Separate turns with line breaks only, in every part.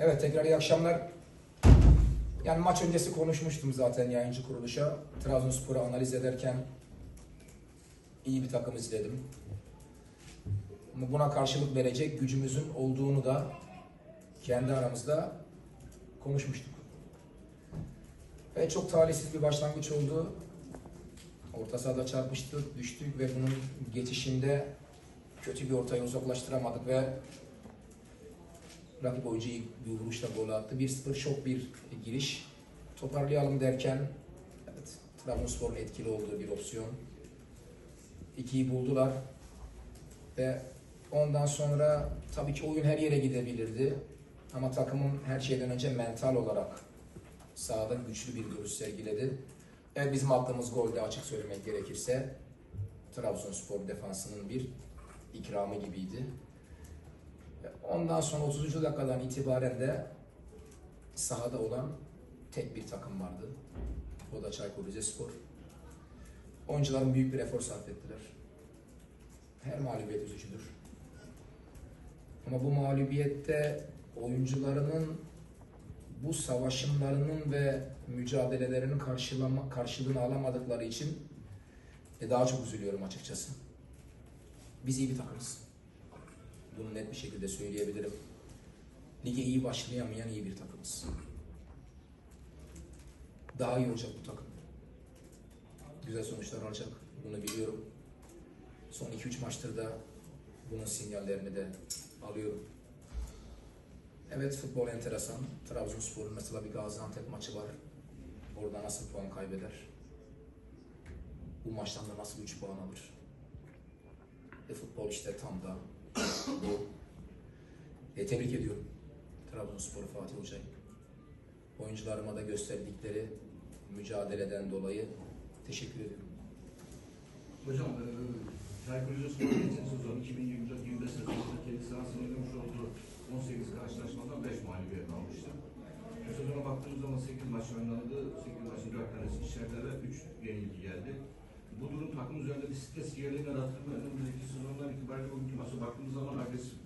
Evet tekrar iyi akşamlar. Yani maç öncesi konuşmuştum zaten yayıncı kuruluşa. Trabzonspor'u analiz ederken iyi bir takım izledim. Buna karşılık verecek gücümüzün olduğunu da kendi aramızda konuşmuştuk. Ve çok talihsiz bir başlangıç oldu. Orta sahada çarpıştık, düştük ve bunun geçişinde kötü bir ortaya uzaklaştıramadık ve rakip oyuncu iyi bir vuruşla gol attı. 1-0 şok bir giriş. Toparlayalım derken evet, Trabzonspor'un etkili olduğu bir opsiyon. İkiyi buldular. Ve ondan sonra tabii ki oyun her yere gidebilirdi. Ama takımın her şeyden önce mental olarak sahada güçlü bir duruş sergiledi. Evet bizim attığımız golde açık söylemek gerekirse Trabzonspor defansının bir ikramı gibiydi. Ondan sonra 30. dakikadan itibaren de sahada olan tek bir takım vardı. O da Çaykur Rizespor. Oyuncuların büyük bir efor sarf ettiler. Her mağlubiyet üzücüdür. Ama bu mağlubiyette oyuncularının bu savaşımlarının ve mücadelelerinin karşılama, karşılığını alamadıkları için e, daha çok üzülüyorum açıkçası. Biz iyi bir takımız. Bunu net bir şekilde söyleyebilirim. Lige iyi başlayamayan iyi bir takımız. Daha iyi olacak bu takım. Güzel sonuçlar alacak. Bunu biliyorum. Son 2-3 maçtır da bunun sinyallerini de alıyorum. Evet futbol enteresan. Trabzonspor'un mesela bir Gaziantep maçı var. Orada nasıl puan kaybeder? Bu maçtan da nasıl 3 puan alır? E futbol işte tam da. E, tebrik ediyorum Trabzonspor'u Fatih Hoca'yı. Oyuncularıma da gösterdikleri mücadeleden dolayı teşekkür ediyorum.
Hocam, e, Çaykur Rizespor'un geçen sezon 2024-25 sezonunda kendi sahasında oynamış olduğu 18 karşılaşmadan 5 mağlubiyet almıştı. Bu sezona baktığımız zaman 8 maç oynandı. 8 maçın 4 tanesi içeride ve 3 yenilgi geldi. Bu durum takım üzerinde bir stres gerilimler atılma önümüzdeki sezondan itibaren bugünkü maça baktığımız zaman agresif,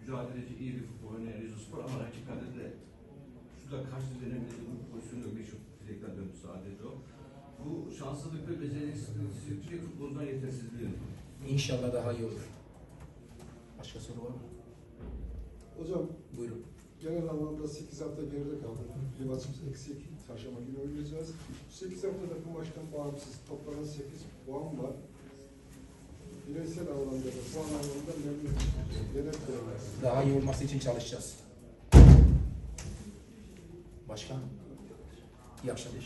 mücadeleci, iyi bir futbol oynayan Rizespor ama hakikaten de şurada kaç denebilir bu pozisyonu bir şu direkten döndü sadece o. Bu şanssızlık ve beceriksizlik Türkiye futbolundan yetersizliği.
İnşallah daha iyi olur. Başka soru var mı?
Hocam
Buyurun.
Genel anlamda 8 hafta geride kaldı. Bir maçımız eksik. Çarşamba günü oynayacağız. 8 haftada bu maçtan bağımsız toplanan 8 puan var. Bireysel anlamda da puan anlamında memnun. Genel değerler.
Daha iyi olması için çalışacağız. Başka? İyi akşamlar.